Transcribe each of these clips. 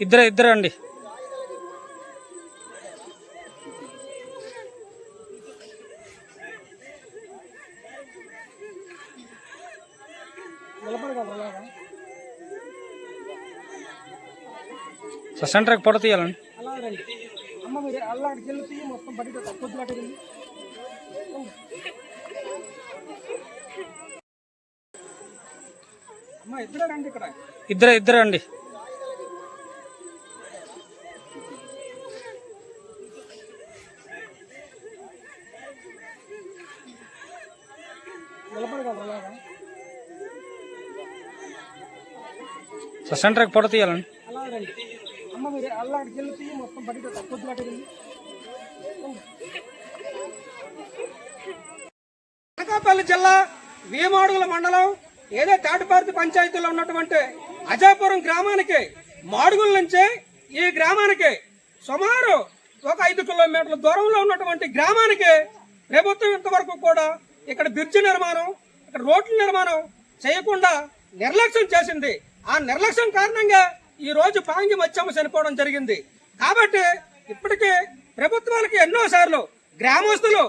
ఇద్దరే ఇద్దరు అండి సో సెంటర్కి పొడ తీయాలండి. అమ్మ మీరు అల్లాడికి వెళ్ళి మొత్తం బయట కొద్దిలాట ఇద్దరే ఇద్దరు అండి సో సెంటర్కి పొడ తీయాలండి. అనకాపల్లి జిల్లా వేమాడుగుల మండలం ఏదో తాటిపార్తి పంచాయతీలో ఉన్నటువంటి అజాపురం గ్రామానికి మాడుగుల నుంచి ఈ గ్రామానికి సుమారు ఒక ఐదు కిలోమీటర్ల దూరంలో ఉన్నటువంటి గ్రామానికి ప్రభుత్వం ఇంతవరకు కూడా ఇక్కడ బ్రిడ్జి నిర్మాణం ఇక్కడ రోడ్ల నిర్మాణం చేయకుండా నిర్లక్ష్యం చేసింది. ఆ నిర్లక్ష్యం కారణంగా ఈ రోజు పాంగి మత్స్యమ్మ చనిపోవడం జరిగింది. కాబట్టి ఇప్పటికే ప్రభుత్వాలకి ఎన్నోసార్లు గ్రామస్తులు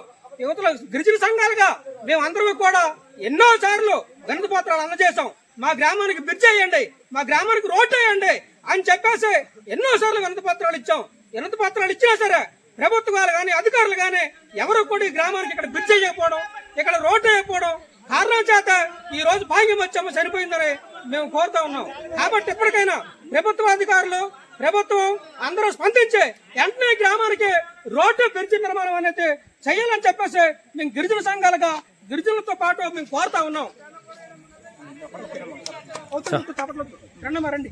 యువతల గిరిజన సంఘాలుగా మేమందరూ కూడా ఎన్నో సార్లు గణిత పత్రాలు అందజేశాం. మా గ్రామానికి బ్రిడ్జ్ వేయండి మా గ్రామానికి రోడ్డు వేయండి అని చెప్పేసి ఎన్నో సార్లు వినతి పత్రాలు ఇచ్చాం. వినతి పత్రాలు ఇచ్చినా సరే ప్రభుత్వాలు కానీ అధికారులు కానీ ఎవరు కూడా ఈ గ్రామానికి ఇక్కడ బ్రిడ్జ్ చేయకపోవడం ఇక్కడ రోడ్డు వేయకపోవడం కారణం చేత ఈ రోజు భాగ్యం వచ్చాము చనిపోయిందని మేము కోరుతా ఉన్నాం. కాబట్టి ఎప్పటికైనా ప్రభుత్వ అధికారులు ప్రభుత్వం అందరూ స్పందించి వెంటనే గ్రామానికి రోడ్డు బ్రిడ్జి నిర్మాణం అనేది చేయాలని చెప్పేసి మేము గిరిజన సంఘాలుగా గిరిజనులతో పాటు మేము కోరుతా ఉన్నాం. రండి రండి.